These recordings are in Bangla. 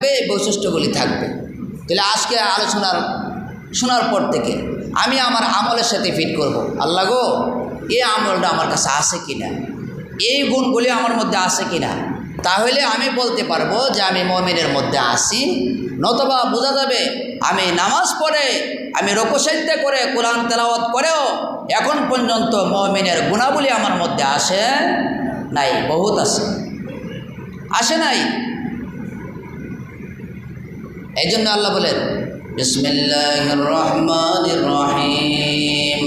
এই বৈশিষ্ট্যগুলি থাকবে। তাহলে আজকে আলোচনার, শোনার পর থেকে আমি আমার আমলের সাথে ফিট করব। আল্লাহ গো, এই আমলটা আমার কাছে আছে কিনা? এই গুণগুলি আমার মধ্যে আছে কিনা? তাহলে আমি বলতে পারব যে আমি মমিনের মধ্যে আসি নতবা বোঝা যাবে, আমি নামাজ পড়ে, আমি রোকসাহিত্য করে কোরআন তেলাওয়াত করেও এখন পর্যন্ত মমিনের গুণাবলী আমার মধ্যে আসে নাই, বহুত আছে। আসে নাই? এই জন্য আল্লাহ বলেন বিসমিল্লাহির রহমানির রহিম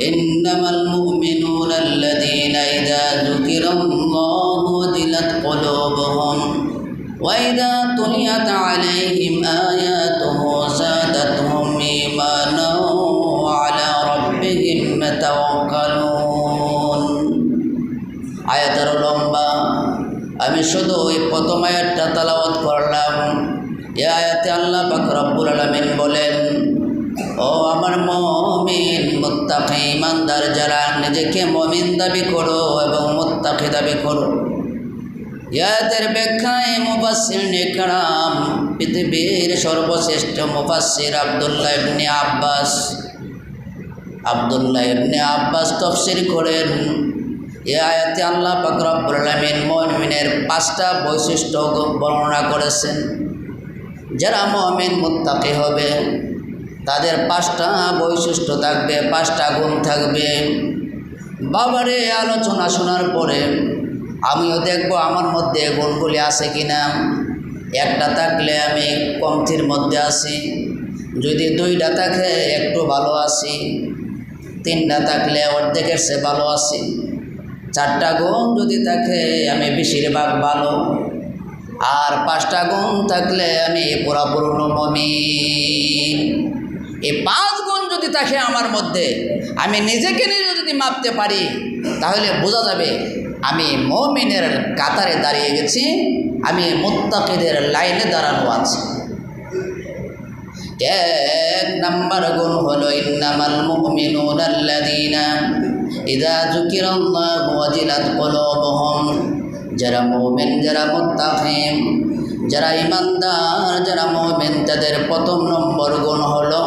إنما المؤمنون الذين إذا ذكر الله وجلت قلوبهم وإذا تليت عليهم آياته زادتهم إيمانا وعلى ربهم يتوكلون আয়াতের লম্বা আমি শুধু ওই প্রথম আয়াতটা তালাওয়াত করলাম এ আয়াতে আল্লাহ পাক রব্বুল আলামিন বলেন, ও আমার মমিন, মুত্তাকি ইমানদার যারা নিজেকে মমিন দাবি করো এবং মুত্তাকি দাবি করো। ইয়াদের ব্যাখ্যায় মুফাসসির নিকরাম পৃথিবীর সর্বশ্রেষ্ঠ মুফাসসির আব্দুল্লাহ ইবনে আব্বাস। আব্দুল্লাহ ইবনে আব্বাস তফসির করেন, এ আয়াতে আল্লাহ পাক রব্বুল আলামিন মুমিনের পাঁচটা বৈশিষ্ট্য বর্ণনা করেছেন। যারা মুমিন মুত্তাকি হবে, তাদের পাঁচটা বৈশিষ্ট্য থাকবে, পাঁচটা গুণ থাকবে। বাবারে, আলোচনা শোনার পরে আমিও দেখব আমার মধ্যে গুণগুলি আছে কিনা। একটা থাকলে আমি কমতির মধ্যে আছি, যদি দুইটা থাকে একটু ভালো আছি, তিনটা থাকলে অর্ধেকের সে ভালো আছি। চারটা গুণ যদি থাকে, আমি বেশিরভাগ ভালো। আর পাঁচটা গুণ থাকলে আমি পুরাপূর্ণ মমিন এই পাঁচ গুণ যদি থাকে আমার মধ্যে, আমি নিজেকে নিজে যদি মাপতে পারি, তাহলে বোঝা যাবে আমি মমিনের কাতারে দাঁড়িয়ে গেছি, আমি মোত্তাকিদের লাইনে দাঁড়ানো আছি। এক নাম্বার গুণ হলো, ইন্নামাল মুমিনুন আল্লাযীনা ইযা যুকিরাল্লাহু ওয়াজিলাত কুলুবুহুম। যারা মুমিন, যারা মুত্তাকিন যারা ইমানদার যারা মুমিন, তাদের প্রথম নম্বর গুণ হলো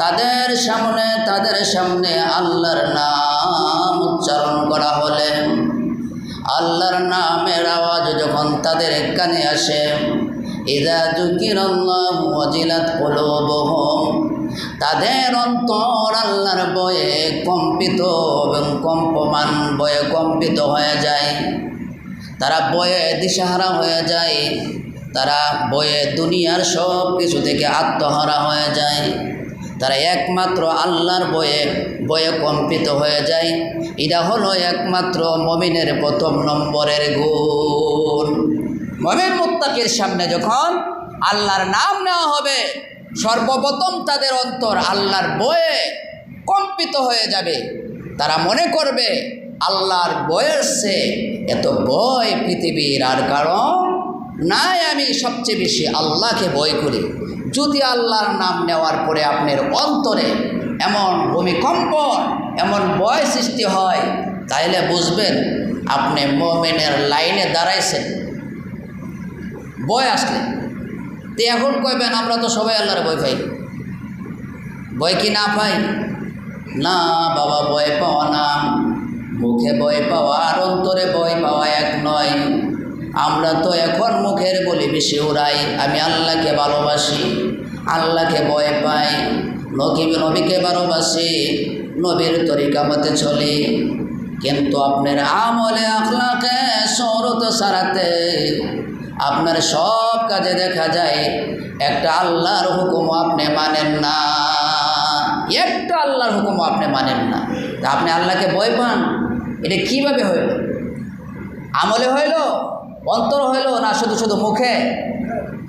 তাদের সামনে তাদের সামনে আল্লাহর নাম উচ্চারণ করা হলে আল্লাহর নামের আওয়াজ যখন তাদের কানে আসে, ইদা যুকিরাল্লাহ ওয়াজিলাত কুলুবুহুম তাদের অন্তর আল্লাহর বয়ে কম্পিত এবং কম্পমান বয়ে কম্পিত হয়ে যায়। তারা বয়ে দিশাহারা হয়ে যায়, তারা বয়ে দুনিয়ার সব কিছু থেকে আত্মহারা হয়ে যায়। তারা একমাত্র আল্লাহর বয়ে বয়ে কম্পিত হয়ে যায়। এটা হলো একমাত্র মমিনের প্রথম নম্বরের গুণ। মমিন মুত্তাকির সামনে যখন আল্লাহর নাম নেওয়া হবে, সর্বপ্রথম তাদের অন্তর আল্লাহর বয়ে কম্পিত হয়ে যাবে। তারা মনে করবে আল্লাহর বয়ের সে এত ভয় পৃথিবীর আর কারণ নাই আমি সবচেয়ে বেশি আল্লাহকে ভয় করি। যদি আল্লাহর নাম নেওয়ার পরে আপনার অন্তরে এমন ভূমিকম্প, এমন ভয় সৃষ্টি হয়, তাইলে বুঝবেন আপনি মোমেনের লাইনে দাঁড়াইছেন। বয় আসলে। তো এখন কইবেন, আমরা তো সবাই আল্লাহর বই পাই। বই কি না পাই? না, বাবা বই পাওয়া না। মুখে বই পাওয়া আর অন্তরে বই পাওয়া এক নয়। আমরা তো এখন মুখের বলি বেশি উড়াই। আমি আল্লাহকে ভালোবাসি, আল্লাহকে ভয় পাই। নবী নবীকে ভালোবাসি, নবীর তরিকা মতে চলি। কিন্তু আপনার আমলে আখলাকে সৌরত সারাতে আপনার সব কাজে দেখা যায়, একটা আল্লাহর হুকুম আপনি মানেন না। একটা আল্লাহর হুকুম আপনি মানেন না। তা আপনি আল্লাহকে ভয় পান? এটা কীভাবে হইল? আমলে হইল? অন্তর হইল? না শুধু শুধু মুখে?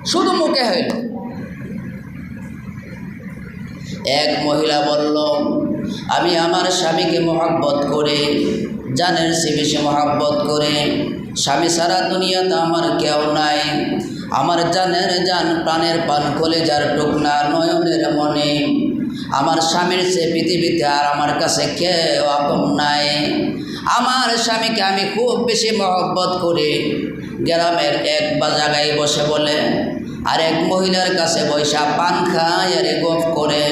শুধু মুখে হইল। এক মহিলা বলল, আমি আমার স্বামীকে মহাব্বত করে জানের সে বেশি মহাব্বত করে। স্বামী সারা দুনিয়াতে আমার কেউ নাই। আমার জানের জান প্রাণের পান কলেজার টুকনা নয়নের মনে। আমার স্বামীর সে পৃথিবীতে আর আমার কাছে কেউ আপন নাই। আমার স্বামীকে আমি খুব বেশি মহব্বত করি। গ্রামের এক বা জায়গায় বসে বলে আর এক মহিলার কাছে বৈশা পান খায় আর করে।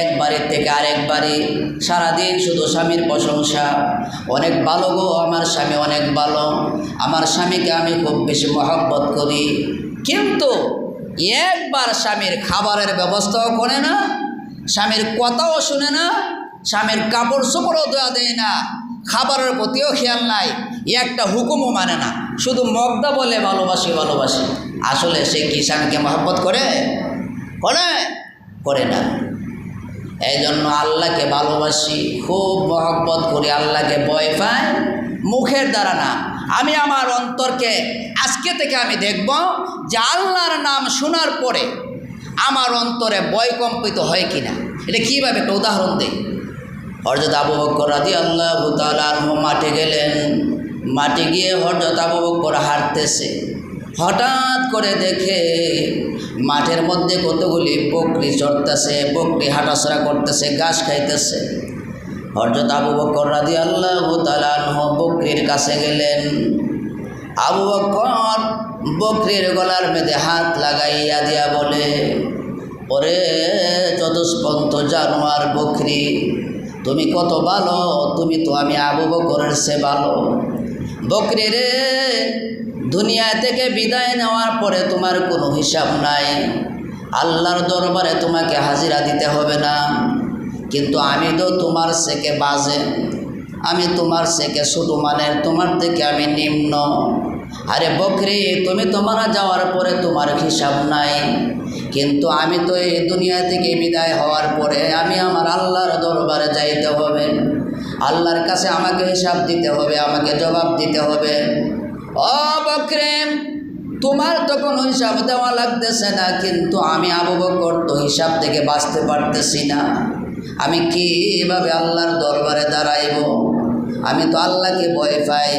এক বাড়ির থেকে আরেক বাড়ি, সারাদিন শুধু স্বামীর প্রশংসা। অনেক ভালো গো, আমার স্বামী অনেক ভালো। আমার স্বামীকে আমি খুব বেশি মহব্বত করি। কিন্তু একবার স্বামীর খাবারের ব্যবস্থাও করে না। স্বামীর কথাও শুনে না, স্বামীর কাপড় চোপড়ও দেওয়া দেয় না, খাবারের প্রতিও খেয়াল নাই একটা হুকুমও মানে না। শুধু মগদা বলে ভালোবাসি ভালোবাসি। আসলে সে কি স্বামীকে মহব্বত করে? করে? করে না। এই জন্য আল্লাহকে ভালোবাসি, খুব মহব্বত করি, আল্লাহকে ভয় পাই, মুখের দ্বারা না। আমি আমার অন্তরকে আজকে থেকে আমি দেখব যে আল্লাহর নাম শোনার পরে আমার অন্তরে ভয় কম্পিত হয় কিনা? এটা কীভাবে একটা উদাহরণ দিই? হরজত আবু বক্কর রাজি আল্লাহ তালু মাঠে গেলেন। মাঠে গিয়ে হরজত আবু বক্কর হাঁটতেছে। হঠাৎ করে দেখে মাঠের মধ্যে কতগুলি বকরি চড়তেছে, বকরি হাঁটাচড়া করতেছে, ঘাস খাইতেছে। হরজত আবু বক্কর রাজি আল্লাহ তালাহ বকরির কাছে গেলেন। আবু বক্কর বকরির গলার মেঝে হাত লাগাইয়া দিয়া বলে, ওরে চতুষ্পন্ত জানোয়ার বকরি, তুমি কত ভালো, তুমি তো আমি আবু বকরের সে ভালো। বকরি রে, দুনিয়া থেকে বিদায় নেওয়ার পরে তোমার কোনো হিসাব নাই। আল্লাহর দরবারে তোমাকে হাজিরা দিতে হবে না। কিন্তু আমি তো তোমার সেকে বাজে। আমি তোমার থেকে ছোটো মানের, তোমার থেকে আমি নিম্ন। আরে বকরি, তুমি তোমারা যাওয়ার পরে তোমার হিসাব নাই। কিন্তু আমি তো এই দুনিয়া থেকে বিদায় হওয়ার পরে আমি আমার আল্লাহর দরবারে যাইতে হবে। আল্লাহর কাছে আমাকে হিসাব দিতে হবে, আমাকে জবাব দিতে হবে। ও বকরে, তোমার তো কোনো হিসাব দেওয়া লাগতেছে না, কিন্তু আমি আবু বকর তো হিসাব থেকে বাঁচতে পারতেছি না। আমি কীভাবে আল্লাহর দরবারে দাঁড়াইব? আমি তো আল্লাহকে ভয় পাই।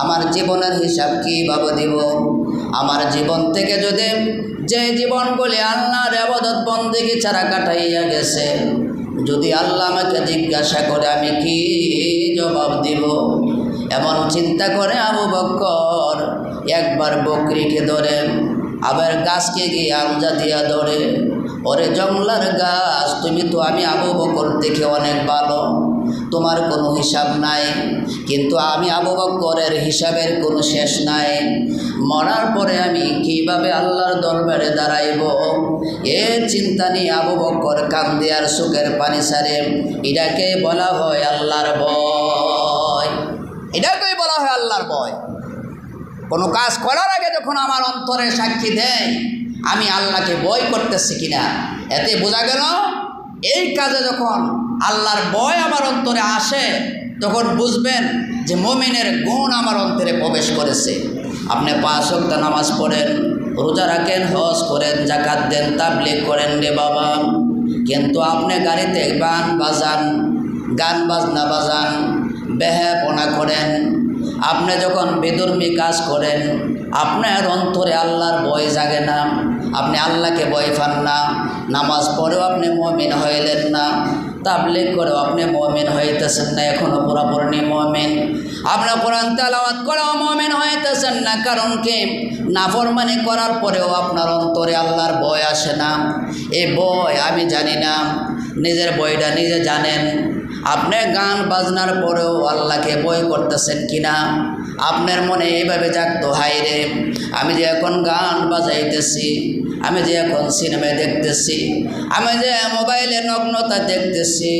আমার জীবনের হিসাব কীভাবে দিব? আমার জীবন থেকে যদি যে জীবনগুলি আল্লাহর আবাদত বন্দিগি ছাড়া কাটাইয়া গেছে, যদি আল্লাহ আমাকে জিজ্ঞাসা করে আমি কি জবাব দিব? এমন চিন্তা করে আবু বক্কর একবার বকরিকে ধরে, আবার গাছকে গিয়ে আমজা দিয়া ধরে, ওরে জংলার গাছ, তুমি তো আমি আবু বকর দেখে অনেক ভালো। তোমার কোনো হিসাব নাই। কিন্তু আমি আবু বকরের হিসাবের কোনো শেষ নাই। মরার পরে আমি কীভাবে আল্লাহর দরবারে দাঁড়াইব? এ চিন্তা নিয়ে আবু বকর কান্দে আর সুখের পানি সারে এটাকে বলা হয় আল্লাহর ভয়। এটাকেই বলা হয় আল্লাহর ভয়। কোনো কাজ করার আগে যখন আমার অন্তরে সাক্ষী দেয়, আমি আল্লাহকে বয় করতেছি কিনা, এতে বোঝা গেল এই কাজে যখন আল্লাহর বয় আমার অন্তরে আসে, তখন বুঝবেন যে মমিনের গুণ আমার অন্তরে প্রবেশ করেছে। আপনি পাঁচ অক্ত নামাজ পড়েন, রোজা রাখেন, হজ করেন জাকাত দেন, তাবলিগ করেন রে বাবা। কিন্তু আপনি গাড়িতে গান বাজান, গান বাজনা বাজান বেহাপনা করেন। আপনি যখন বেদর্মী কাজ করেন, আপনার অন্তরে আল্লাহর বয় জাগে না, আপনি আল্লাহকে বয় পান না। নামাজ পড়েও আপনি মমিন হইলেন না, তাবলিগ করেও আপনি মমিন হইতেছেন না এখনও পুরাপুরি মমিন। আপনার কোরআন তেলাওয়াত করেও মমিন হইতেছেন না, কারণ কি? নাফরমানি করার পরেও আপনার অন্তরে আল্লাহর ভয় আসে না। এই ভয় আমি জানি না, নিজের বইটা নিজে জানেন। আপনি গান বাজনার পরেও আল্লাহকে বই করতেছেন কিনা? আপনার মনে এইভাবে জাগতো হাই রে, আমি যে এখন গান বাজাইতেছি আমি যে এখন সিনেমায় দেখতেছি, আমি যে মোবাইলে নগ্নতা দেখতেছি,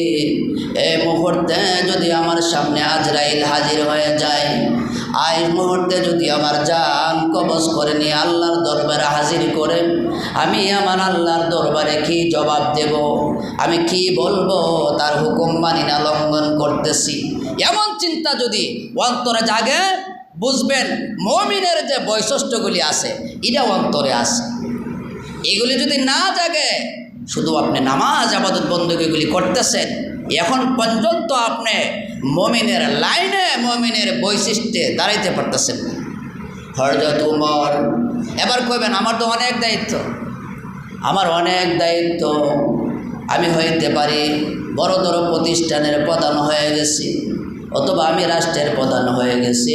এই মুহূর্তে যদি আমার সামনে আজরাইল হাজির হয়ে যায় আই মুহূর্তে যদি আমার জান কবজ করে নিয়ে আল্লাহর দরবারে হাজির করে, আমি আমার আল্লাহর দরবারে কি জবাব দেব? আমি কি বলব? তার হুকুম মানি না, লঙ্ঘন করতেছি। এমন চিন্তা যদি অন্তরে জাগে, বুঝবেন, মমিনের যে বৈশিষ্ট্যগুলি আছে এটা অন্তরে আছে। এগুলি যদি না জাগে, শুধু আপনি নামাজ আবাদত বন্দুকিগুলি করতেছেন, এখন পর্যন্ত আপনি মমিনের লাইনে মমিনের বৈশিষ্ট্যে দাঁড়াইতে পারতেছেন হরজত উমর, এবার কইবেন, আমার তো অনেক দায়িত্ব। আমার অনেক দায়িত্ব। আমি হইতে পারি বড় বড় প্রতিষ্ঠানের প্রধান হয়ে গেছি, অথবা আমি রাষ্ট্রের প্রধান হয়ে গেছি,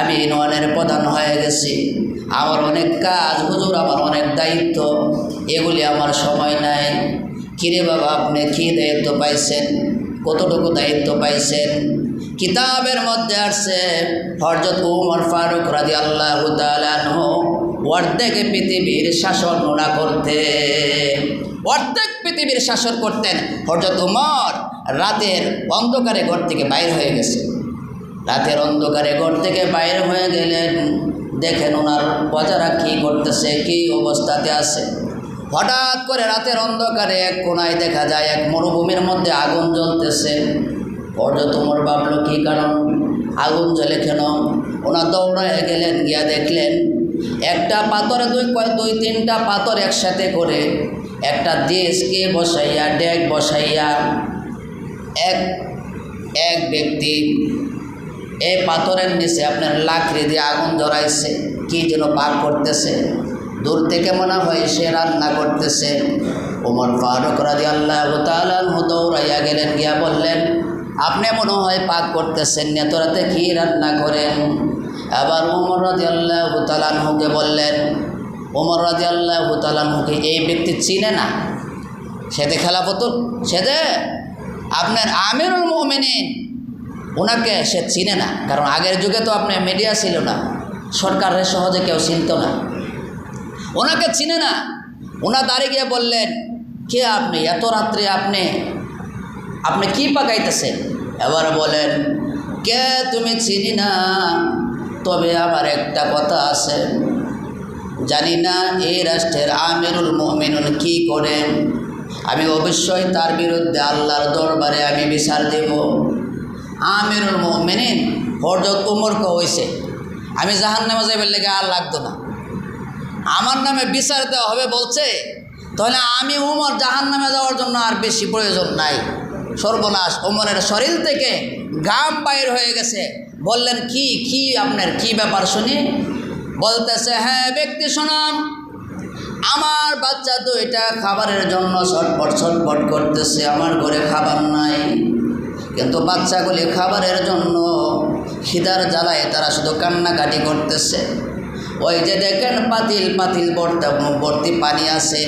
আমি ইউনিয়নের প্রধান হয়ে গেছি আমার অনেক কাজ, হুজুর আমার অনেক দায়িত্ব, এগুলি আমার সময় নাই। কিরে বাবা, আপনি কী দায়িত্ব পাইছেন? কতটুকু দায়িত্ব পাইছেন? কিতাবের মধ্যে আসছে হরজত উমর ফারুক রাজি আল্লাহ অর্ধেক পৃথিবীর শাসন ওরা করতে, অর্ধেক পৃথিবীর শাসন করতেন। হরজত উমর রাতের অন্ধকারে ঘর থেকে বাইর হয়ে গেছে। রাতের অন্ধকারে ঘর থেকে বাইর হয়ে গেলেন। দেখেন ওনার প্রজারা কী করতেছে, কী অবস্থাতে আছে। হঠাৎ করে রাতের অন্ধকারে এক কোনায় দেখা যায়, এক মরুভূমির মধ্যে আগুন জ্বলতেছে। পর্যত উমর ভাবলো, কী কারণ? আগুন জ্বলে কেন? ওনার দৌড়ায় গেলেন, গিয়া দেখলেন, একটা পাথরে দুই দুই তিনটা পাথর একসাথে করে একটা দেশকে বসাইয়া, ডেক বসাইয়া এক এক ব্যক্তি এই পাথরের নিচে আপনার লাকড়ি দিয়ে আগুন ধরাইছে, কি যেন পাক করতেছে। দূর থেকে মনে হয় সে রান্না করতেছে। ওমর ফারুক রাজি আল্লাহ দৌড়াইয়া গেলেন, গিয়া বললেন, আপনি মনে হয় পাক করতেছেন নেতরাতে কি রান্না করেন? আবার ওমর রাজি আল্লাহ তালানহুকে বললেন ওমর রাজি আল্লাহ তালানহুকে এই ব্যক্তি চিনে না। সেতে খেলাফতুল সেতে আপনার আমিরুল মোমিনিন ওনাকে সে চিনে না। কারণ আগের যুগে তো আপনার মিডিয়া ছিল না। সরকারের সহজে কেউ চিনত না। ওনাকে চিনে না। ওনা দাঁড়িয়ে গিয়ে বললেন, কে আপনি? এত রাত্রে আপনি আপনি কি পাকাইতেছেন? এবার বলেন, কে তুমি চিনি না? তবে আমার একটা কথা আছে। জানি না এই রাষ্ট্রের আমিরুল মোমিনুন কি করেন। আমি অবশ্যই তার বিরুদ্ধে আল্লাহর দরবারে আমি বিচার দেব। আমিরুল মোমিনিন হরজত উমরকে হয়েছে আমি জাহান নামে যাইবার লেগে আর লাগতো না। আমার নামে বিচার দেওয়া হবে বলছে, তাহলে আমি উমর জাহান নামে যাওয়ার জন্য আর বেশি প্রয়োজন নাই। সর্বনাশ, উমরের শরীর থেকে গাম বাইর হয়ে গেছে। বললেন, কি কি আপনার কি ব্যাপার শুনি? বলতেছে হ্যাঁ ব্যক্তি শোনান আমার বাচ্চা তো এটা খাবারের জন্য ছটপট ছটপট করতেছে। আমার ঘরে খাবার নাই। কিন্তু বাচ্চাগুলি খাবারের জন্য খিদার জ্বালায় তারা শুধু কান্নাকাটি করতেছে। ওই যে দেখেন পাতিল পাতিল ভর্তা, ভর্তি পানি আছে।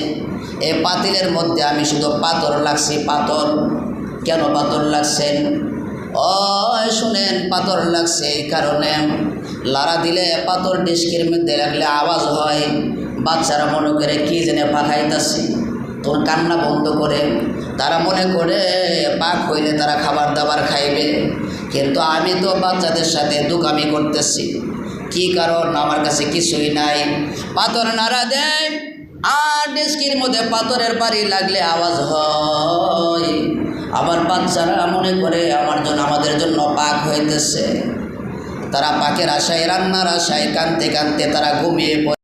এই পাতিলের মধ্যে আমি শুধু পাথর লাগছি, পাথর। কেন পাথর লাগছেন ও শুনেন, পাথর লাগছে এই কারণে। লাড়া দিলে পাথর ডিস্কের মধ্যে লাগলে আওয়াজ হয়। বাচ্চারা মনে করে কী জেনে পাখাইতাছি তোর কান্না বন্ধ করে। তারা মনে করে, পাক হইলে তারা খাবার দাবার খাইবে। কিন্তু আমি তো বাচ্চাদের সাথে দুকামি করতেছি। কি কারণ? আমার কাছে কিছুই নাই। পাথর নাড়া দেয়, আর ডেস্কির মধ্যে পাথরের বাড়ি লাগলে আওয়াজ হয়। আমার বাচ্চারা মনে করে, আমার জন্য, আমাদের জন্য পাক হইতেছে। তারা পাকের আশায়, রান্নার আশায় কানতে কানতে তারা ঘুমিয়ে পড়ে।